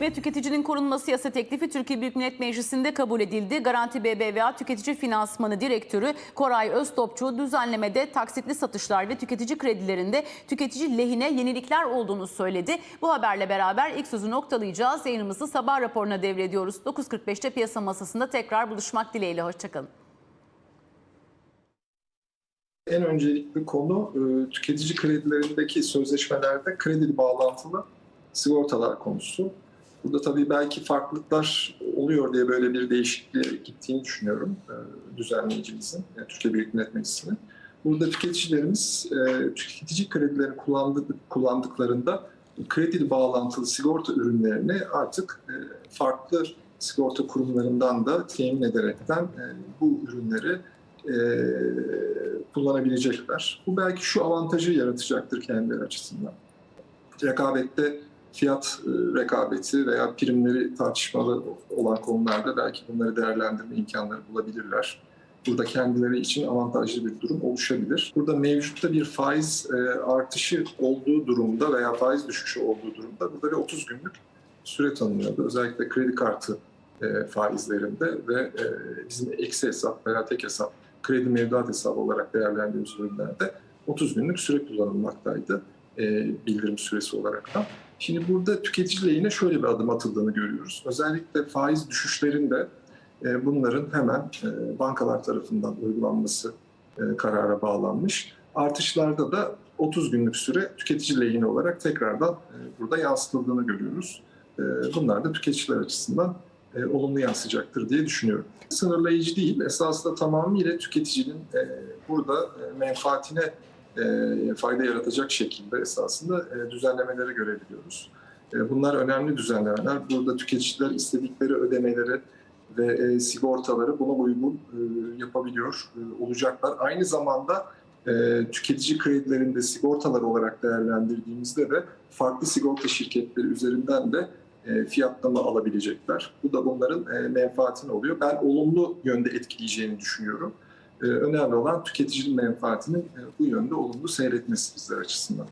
Ve tüketicinin korunması yasa teklifi Türkiye Büyük Millet Meclisi'nde kabul edildi. Garanti BBVA Tüketici Finansmanı Direktörü Koray Öztopçu düzenlemede taksitli satışlar ve tüketici kredilerinde tüketici lehine yenilikler olduğunu söyledi. Bu haberle beraber ilk sözü noktalayacağız. Yayınımızı sabah raporuna devrediyoruz. 9.45'te piyasa masasında tekrar buluşmak dileğiyle. Hoşçakalın. En öncelikli konu e, tüketici kredilerindeki sözleşmelerde kredili bağlantılı sigortalar konusu. Burada tabii belki farklılıklar oluyor diye böyle bir değişikliğe gittiğini düşünüyorum e, düzenleyicimizin, yani Türkiye Büyük Millet Meclisi'nin. Burada tüketicilerimiz e, tüketici kredilerini kullandık, kullandıklarında kredili bağlantılı sigorta ürünlerini artık e, farklı sigorta kurumlarından da temin ederekten e, bu ürünleri e, kullanabilecekler. Bu belki şu avantajı yaratacaktır kendileri açısından. Rekabette fiyat e, rekabeti veya primleri tartışmalı olan konularda belki bunları değerlendirme imkanları bulabilirler. Burada kendileri için avantajlı bir durum oluşabilir. Burada mevcutta bir faiz e, artışı olduğu durumda veya faiz düşüşü olduğu durumda burada bir 30 günlük süre tanınıyordu. Özellikle kredi kartı e, faizlerinde ve bizim eksi hesap veya tek hesap kredi mevduat hesabı olarak değerlendirdiğimiz ürünlerde 30 günlük süre kullanılmaktaydı bildirim süresi olarak da. Şimdi burada tüketici lehine şöyle bir adım atıldığını görüyoruz. Özellikle faiz düşüşlerinde e, bunların hemen e, bankalar tarafından uygulanması e, karara bağlanmış. Artışlarda da 30 günlük süre tüketici lehine olarak tekrardan burada yansıtıldığını görüyoruz. Bunlar da tüketiciler açısından olumlu yansıyacaktır diye düşünüyorum. Sınırlayıcı değil, esasında tamamıyla tüketicinin burada menfaatine e, fayda yaratacak şekilde esasında e, düzenlemeleri görebiliyoruz. E, bunlar önemli düzenlemeler. Burada tüketiciler istedikleri ödemeleri ve e, sigortaları buna uygun yapabiliyor olacaklar. Aynı zamanda e, tüketici kredilerinde sigortalar olarak değerlendirdiğimizde de farklı sigorta şirketleri üzerinden de fiyatlama alabilecekler. Bu da bunların e, menfaatine oluyor. Ben olumlu yönde etkileyeceğini düşünüyorum. E, önemli olan tüketicinin menfaatinin e, bu yönde olumlu seyretmesi bizler açısından.